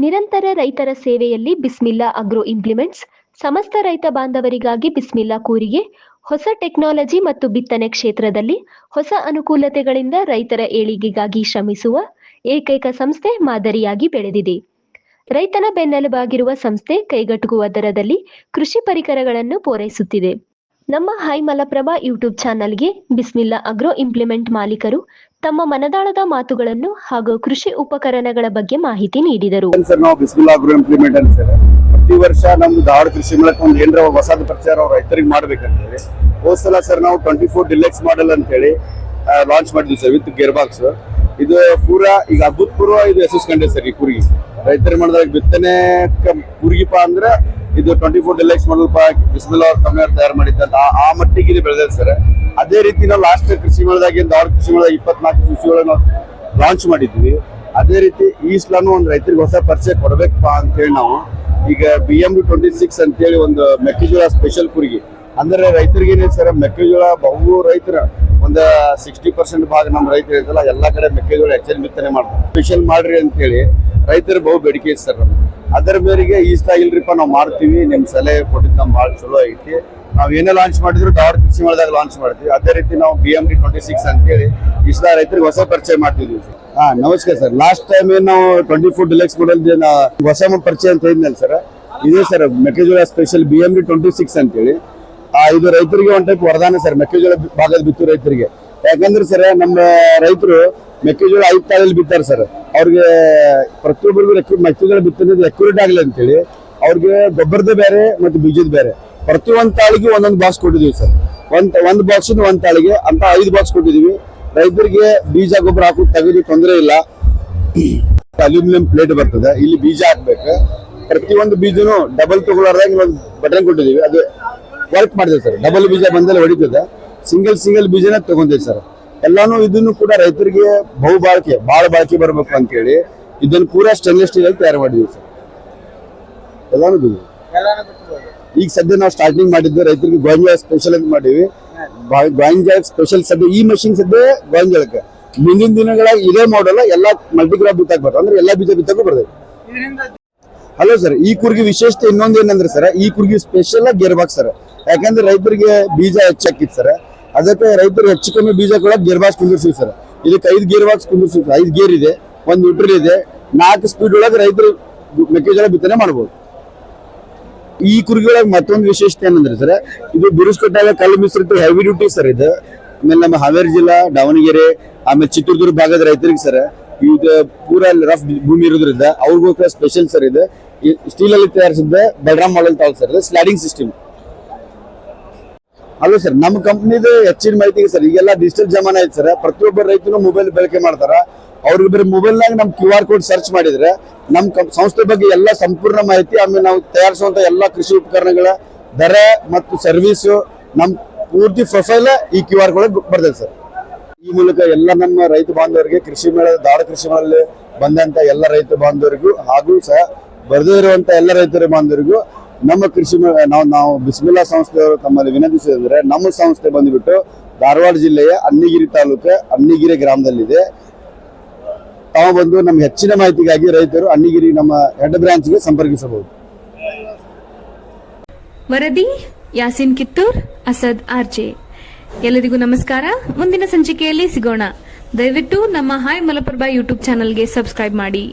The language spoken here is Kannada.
ನಿರಂತರ ರೈತರ ಸೇವೆಯಲ್ಲಿ ಬಿಸ್ಮಿಲ್ಲಾ ಅಗ್ರೋ ಇಂಪ್ಲಿಮೆಂಟ್ಸ್, ಸಮಸ್ತ ರೈತ ಬಾಂಧವರಿಗಾಗಿ ಬಿಸ್ಮಿಲ್ಲಾ ಕೂರಿಗೆ, ಹೊಸ ಟೆಕ್ನಾಲಜಿ ಮತ್ತು ಬಿತ್ತನೆ ಕ್ಷೇತ್ರದಲ್ಲಿ ಹೊಸ ಅನುಕೂಲತೆಗಳಿಂದ ರೈತರ ಏಳಿಗೆಗಾಗಿ ಶ್ರಮಿಸುವ ಏಕೈಕ ಸಂಸ್ಥೆ ಮಾದರಿಯಾಗಿ ಬೆಳೆದಿದೆ. ರೈತನ ಬೆನ್ನೆಲುಬಾಗಿರುವ ಸಂಸ್ಥೆ ಕೈಗೆಟುಕುವ ದರದಲ್ಲಿ ಕೃಷಿ ಪರಿಕರಗಳನ್ನು ಪೂರೈಸುತ್ತಿದೆ. ನಮ್ಮ ಹೈ ಮಲಪ್ರಭಾ ಯೂಟ್ಯೂಬ್ ಚಾನಲ್ಗೆ ಬಿಸ್ಮಿಲ್ಲಾ ಅಗ್ರೋ ಇಂಪ್ಲಿಮೆಂಟ್ ಮಾಲೀಕರು ತಮ್ಮ ಮನದಾಳದ ಮಾತುಗಳನ್ನು ಹಾಗೂ ಕೃಷಿ ಉಪಕರಣಗಳ ಬಗ್ಗೆ ಮಾಹಿತಿ ನೀಡಿದರು. ಸರ್ ನಾವು ಬಿಸ್ಮಿಲ್ಲಾ ಅಗ್ರೋ ಇಂಪ್ಲಿಮೆಂಟ್ ಅಂತ ಪ್ರತಿ ವರ್ಷ ನಮ್ದು ಧಾರವಾಡ ಕೃಷಿ ಮೇಳಕ್ಕೆ ಒಂದು ಏನರ ಹೊಸದ ಪ್ರಚಾರ ರೈತರಿಗೆ ಮಾಡ್ಬೇಕಂತ ಹೇಳಿ ಹೋದ್ ಸಲ ಸರ್ ನಾವು ಟ್ವೆಂಟಿ ಫೋರ್ ಡಿಲೆಕ್ಸ್ ಮಾಡೆಲ್ ಅಂತ ಹೇಳಿ ಲಾಂಚ್ ಮಾಡಿದ್ವಿ ಸರ್ ವಿತ್ ಗೇರ್ ಬಾಕ್ಸ್ ಇದು ಪೂರಾ ಈಗ ಅಭೂತಪೂರ್ವ ಇದು ಕಂಡೆ ಸರ್ ಈ ಕುರಿಗೆ ರೈತರು ಮಾಡಿದಾಗ ಬಿತ್ತನೆ ಕುರಿಗಿಪ ಅಂದ್ರೆ ಇದು ಟ್ವೆಂಟಿ ಫೋರ್ ಡಿಲೆಕ್ಸ್ ಮಾಡಲ್ ಪಾಕ್ ಅವ್ರ ಕಂಪನಿ ತಯಾರು ಮಾಡಿದ್ದಂತ ಆ- ಮಟ್ಟಿಗೆ ಇದು ಬೆಳೆದಿದೆ ಸರ್. ಅದೇ ರೀತಿ ನಾವು ಲಾಸ್ಟ್ ಕೃಷಿ ಮೇಳದಾಗಿಂದ ಆರು ಕೃಷಿ ಮೇಳದಾಗ ಇಪ್ಪತ್ನಾಲ್ಕು ಕೃಷಿಗಳನ್ನ ಲಾಂಚ್ ಮಾಡಿದ್ವಿ. ಅದೇ ರೀತಿ ಈ ಸ್ಲಾನು ಒಂದು ರೈತರಿಗೆ ಹೊಸ ಪರಿಚಯ ಕೊಡಬೇಕಪ್ಪ ಅಂತೇಳಿ ನಾವು ಈಗ ಬಿ ಎಂ ಟ್ವೆಂಟಿ ಸಿಕ್ಸ್ ಅಂತೇಳಿ ಒಂದು ಮೆಕ್ಕೆಜೋಳ ಸ್ಪೆಷಲ್ ಕುರಿಗೆ. ಅಂದ್ರೆ ರೈತರಿಗೆ ಸರ್, ಮೆಕ್ಕೆಜೋಳ ಬಹು ರೈತರ ಒಂದು ಸಿಕ್ಸ್ಟಿ ಪರ್ಸೆಂಟ್ ಭಾಗ ನಮ್ಮ ರೈತರು ಇರ್ತಲ್ಲ ಎಲ್ಲ ಕಡೆ ಮೆಕ್ಕೆಜೋಳ ಹೆಚ್ಚಿನ ಬಿತ್ತನೆ ಮಾಡ್ತಾರೆ. ಸ್ಪೆಷಲ್ ಮಾಡ್ರಿ ಅಂತೇಳಿ ರೈತರ ಬಹು ಬೇಡಿಕೆ ಇದೆ ಸರ್ ನಮ್ಗೆ. ಅದರ ಮೇರೆಗೆ ಈ ಸ್ಲಾ ಇಲ್ರಿಪ್ಪ ನಾವು ಮಾಡ್ತೀವಿ. ನಿಮ್ ಸಲಹೆ ಕೊಟ್ಟಿದ್ದು ನಮ್ಗೆ ಭಾಳ ಚಲೋ ಐತಿ. ನಾವ್ ಏನೇ ಲಾಂಚ್ ಮಾಡಿದ್ರು ಧಾರವಾಡ ಕೃಷಿ ಮಾಡಿದಾಗ ಲಾಂಚ್ ಮಾಡ್ತೀವಿ. ಅದೇ ರೀತಿ ನಾವು B M D twenty six ಅಂತೇಳಿ ಸಲ ರೈತರಿಗೆ ಹೊಸ ಪರಿಚಯ ಮಾಡ್ತಿದ್ವಿ. ಸರ್ ಹಾ, ನಮಸ್ಕಾರ ಸರ್ ಲಾಸ್ಟ್ ಟೈಮ್ ಏನ್ ನಾವು ಟ್ವೆಂಟಿ ಫೋರ್ ಡಿಲೆಕ್ಸ್ ಮಾಡಲ್ ಹೊಸ ಪರಿಚಯ ಅಂತ ಹೇಳಿದ್ನಲ್ಲ ಸರ್ ಇದೇ ಸರ್ ಮೆಕ್ಕೆಜೋಳ special B M D twenty six ಅಂತೇಳಿ ಇದು ರೈತರಿಗೆ ಒನ್ ಟೈಪ್ ವರದಾನ ಸರ್ ಮೆಕ್ಕೆಜೋಳ ಭಾಗದ ಬಿತ್ತು ರೈತರಿಗೆ. ಯಾಕಂದ್ರೆ ಸರ್, ನಮ್ಮ ರೈತರು ಮೆಕ್ಕೆಜೋಳ ಐದು ತಾಳಲ್ಲಿ ಬಿತ್ತಾರೆ ಸರ್. ಅವ್ರಿಗೆ ಪ್ರತಿಯೊಬ್ಬರಿಗೂ ಮೆಕ್ಕೆಜೋಳ ಬಿತ್ತನೆ ಅಕ್ಯುರೇಟ್ ಆಗಲಿ ಅಂತೇಳಿ ಅವ್ರಿಗೆ ಗೊಬ್ಬರದ ಬೇರೆ ಮತ್ತು ಬೀಜದ ಬೇರೆ. ಪ್ರತಿ ಒಂದು ತಾಳಿಗೆ ಒಂದೊಂದು ಬಾಕ್ಸ್ ಕೊಟ್ಟಿದ್ದೀವಿ ಸರ್. ಒಂದು ಒಂದು ಬಾಕ್ಸ್ ಒಂದು ತಾಳಿಗೆ ಅಂತ ಐದು ಬಾಕ್ಸ್ ಕೊಟ್ಟಿದ್ದೀವಿ. ರೈತರಿಗೆ ಬೀಜ, ಗೊಬ್ಬರ ಹಾಕೋದು ತೆಗೆದು ತೊಂದರೆ ಇಲ್ಲ. ಅಲ್ಯೂಮಿನಿಯಂ ಪ್ಲೇಟ್ ಬರ್ತದೆ. ಇಲ್ಲಿ ಬೀಜ ಹಾಕ್ಬೇಕು. ಪ್ರತಿಯೊಂದು ಬೀಜನು ಡಬಲ್ ತಗೊಳ್ಳೋದಾಗ ಒಂದು ಬಟನ್ ಕೊಟ್ಟಿದ್ದೀವಿ. ಅದು ವರ್ಕ್ ಮಾಡಿದೆ ಸರ್. ಡಬಲ್ ಬೀಜ ಬಂದಲ್ಲಿ ಹೊಡಿತದೆ. ಸಿಂಗಲ್ ಸಿಂಗಲ್ ಬೀಜನ ತಗೊಂತೀವಿ ಸರ್ ಎಲ್ಲಾನು ಇದನ್ನು ಕೂಡ ರೈತರಿಗೆ ಬಹು ಬಾಳಿಕೆ ಬಾಳ ಬಾಳಿಕೆ ಬರಬೇಕು ಅಂತೇಳಿ ಇದನ್ನು ಪೂರಾ ಸ್ಟೇನ್ಲೆಸ್ ಸ್ಟೀಲ್ ಅಲ್ಲಿ ತಯಾರು ಮಾಡಿದ್ವಿ ಸರ್ ಎಲ್ಲಾನು ಈಗ ಸದ್ಯ ನಾವು ಸ್ಟಾರ್ಟಿಂಗ್ ಮಾಡಿದ್ದು ರೈತರಿಗೆ ಗೋಂಜಾಳ ಸ್ಪೆಷಲ್ ಅಂತ ಮಾಡಿವಿ ಗೋಂಜಾಳ ಸ್ಪೆಷಲ್ ಸದ್ಯ ಈ ಮಷಿನ್ ಸದ್ಯ ಗೋಂಜಾಳಕ್ಕೆ. ಮುಂದಿನ ದಿನಗಳ ಇದೇ ಮಾಡಲ್ಲ ಎಲ್ಲಾ ಮಲ್ಟಿಗ್ರಾ ಬಿತ್ತಾಕ್ ಬರ್ತದೆ. ಅಂದ್ರೆ ಎಲ್ಲಾ ಬೀಜ ಬಿತ್ತಕ್ಕೂ ಬರ್ತದೆ. ಹಲೋ ಸರ್ ಈ ಕುರ್ಗಿ ವಿಶೇಷತೆ ಇನ್ನೊಂದೇನಂದ್ರೆ ಸರ್ ಈ ಕುರ್ಗಿ ಸ್ಪೆಷಲ್ ಆಗಿ ಬಾಕ್ಸ್ ಸರ್ ಯಾಕಂದ್ರೆ ರೈತರಿಗೆ ಬೀಜ ಹೆಚ್ಚಾಕಿತ್ತು ಸರ್ ಅದಕ್ಕೆ ರೈತರು ಹೆಚ್ಚು ಕಮ್ಮಿ ಬೀಜ ಕೂಡ ಗೇರ್ ಬಾಕ್ಸ್ ಕುಂದಿರ್ಸಿವಿ ಸರ್. ಇದಕ್ಕೆ ಐದು ಗೇರ್ ಬಾಕ್ಸ್ ಕುಂದಿರ್ಸಿವಿ ಸರ್. ಐದು ಗೇರ್ ಇದೆ, ಒಂದು ನ್ಯೂಟ್ರಲ್ ಇದೆ. ನಾಲ್ಕು ಸ್ಪೀಡ್ ಒಳಗೆ ರೈತರು ಮೆಕ್ಕೆಜೋಳ ಬಿತ್ತನೆ ಮಾಡ್ಬೋದು. ಈ ಕುರಿಗಳಾಗ ಮತ್ತೊಂದು ವಿಶೇಷತೆ ಏನಂದ್ರೆ ಸರ್, ಇದು ಬಿರುಸ್ಕೊಟ್ಟಾಗ ಕಲ್ಲು ಮಿಶ್ರಿತ ಹೆವಿ ಡ್ಯೂಟಿ ಸರ್ ಇದು. ಆಮೇಲೆ ನಮ್ಮ ಹಾವೇರಿ ಜಿಲ್ಲಾ, ದಾವಣಗೆರೆ, ಆಮೇಲೆ ಚಿತ್ರದುರ್ಗ ಭಾಗದ ರೈತರಿಗೆ ಸರ್, ಇದು ಪೂರಾ ರಫ್ ಭೂಮಿ ಇರೋದ್ರಿಂದ ಅವ್ರಿಗೋಸ್ಕರ ಸ್ಪೆಷಲ್ ಸರ್ ಇದು. ಸ್ಟೀಲ್ ಅಲ್ಲಿ ತಯಾರಿಸಿದ್ದ ಬೆಡ್ರಾಮ್ ಮಾಡಲ್ ತಾವ್ ಸರ್, ಇದು ಸ್ಲೈಡಿಂಗ್ ಸಿಸ್ಟಮ್ ಹಲೋ ಸರ್ ನಮ್ಮ ಕಂಪ್ನಿದು ಹೆಚ್ಚಿನ ಮಾಹಿತಿ ಸರ್ ಈಗೆಲ್ಲ ಡಿಜಿಟಲ್ ಜಮಾನ ಐತೆ ಸರ್ ಪ್ರತಿಯೊಬ್ಬ ರೈತನು ಮೊಬೈಲ್ ಬಳಕೆ ಮಾಡ್ತಾರ. ಅವ್ರಿಗೆ ಬರೀ ಮೊಬೈಲ್ನಾಗ ನಮ್ಮ ಕ್ಯೂ ಆರ್ ಕೋಡ್ ಸರ್ಚ್ ಮಾಡಿದ್ರೆ ನಮ್ಮ ಸಂಸ್ಥೆ ಬಗ್ಗೆ ಎಲ್ಲ ಸಂಪೂರ್ಣ ಮಾಹಿತಿ, ಆಮೇಲೆ ನಾವು ತಯಾರಿಸುವಂತ ಎಲ್ಲಾ ಕೃಷಿ ಉಪಕರಣಗಳ ದರ ಮತ್ತು ಸರ್ವಿಸು ನಮ್ಮ ಪೂರ್ತಿ ಪ್ರೊಫೈಲ್ ಈ ಕ್ಯೂ ಆರ್ ಕೋಡ್ ಬರ್ತದೆ ಸರ್ ಈ ಮೂಲಕ ಎಲ್ಲ ನಮ್ಮ ರೈತ ಬಾಂಧವರಿಗೆ ಕೃಷಿ ಮೇಳ ದಾಡ ಕೃಷಿ ಮೇಳಲ್ಲಿ ಬಂದಂತ ಎಲ್ಲ ರೈತ ಬಾಂಧವರಿಗೂ ಹಾಗೂ ಸಹ ಬರದೇ ಇರುವಂತ ಎಲ್ಲ ರೈತರ ಬಾಂಧವರಿಗೂ ನಮ್ಮ ಕೃಷಿ ನಾವು ನಾವು ಬಿಸ್ಮಿಲ್ಲಾ ಸಂಸ್ಥೆಯವರು ತಮ್ಮಲ್ಲಿ ವಿನಂತಿಸಿದ್ರೆ ನಮ್ಮ ಸಂಸ್ಥೆ ಬಂದ್ಬಿಟ್ಟು ಧಾರವಾಡ ಜಿಲ್ಲೆಯ ಅನ್ನಿಗಿರಿ ತಾಲೂಕು ಅನ್ನಿಗಿರಿ ಗ್ರಾಮದಲ್ಲಿದೆ. ತಾವು ಬಂದು ನಮ್ಮ ಹೆಚ್ಚಿನ ಮಾಹಿತಿಗಾಗಿ ರೈತರು ಅನ್ನಿಗಿರಿ ನಮ್ಮ ಹೆಡ್ ಬ್ರಾಂಚ್ಗೆ ಸಂಪರ್ಕಿಸಬಹುದು. ವರದಿ, ಯಾಸಿನ್ ಕಿತ್ತೂರ್, ಅಸದ್ ಆರ್ಜೆ ಎಲ್ಲರಿಗೂ ನಮಸ್ಕಾರ. ಮುಂದಿನ ಸಂಚಿಕೆಯಲ್ಲಿ ಸಿಗೋಣ. ದಯವಿಟ್ಟು ನಮ್ಮ ಹಾಯ್ ಮಲಪ್ರಭಾ ಯೂಟ್ಯೂಬ್ ಚಾನಲ್ಗೆ ಸಬ್ಸ್ಕ್ರೈಬ್ ಮಾಡಿ.